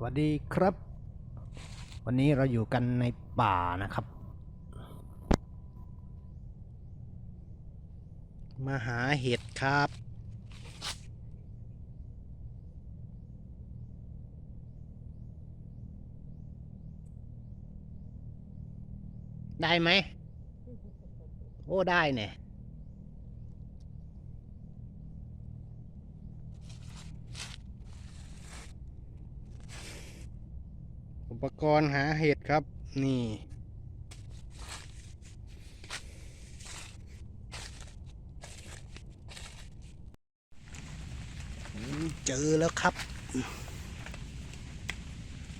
สวัสดีครับ วันนี้เราอยู่กันในป่านะครับ มาหาเห็ดครับ ได้ไหม โอ้ ได้เนี่ย ปกรณ์หาเห็ดครับ นี่เจอแล้วครับ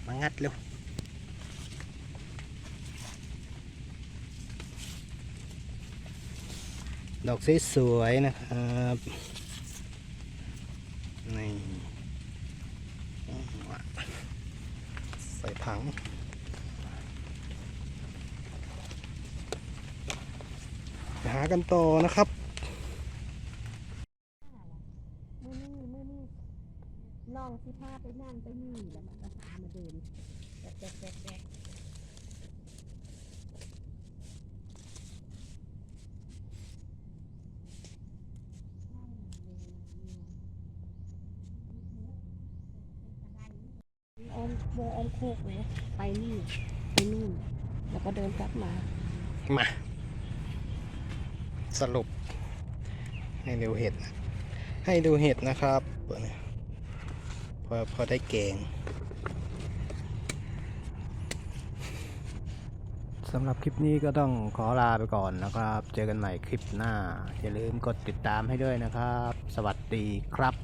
มางัดเร็วดอกสวยๆนะครับนี่ ส่ถัง หากันต่อนะครับมื่อนี่มื่อนี่ลองสิพาไปนั่นไปนี่แล้วมันก็พามาเดินแดกแดกแดกแออมโบออมโคกเลยไปนี่ไปนู่น แล้วก็เดินกลับมา มา สรุป ให้ดูเห็ดนะให้ดูเห็ดนะครับพอพอได้แกงสำหรับคลิปนี้ก็ต้องขอลาไปก่อนนะครับ เจอกันใหม่คลิปหน้า อย่าลืมกดติดตามให้ด้วยนะครับ สวัสดีครับ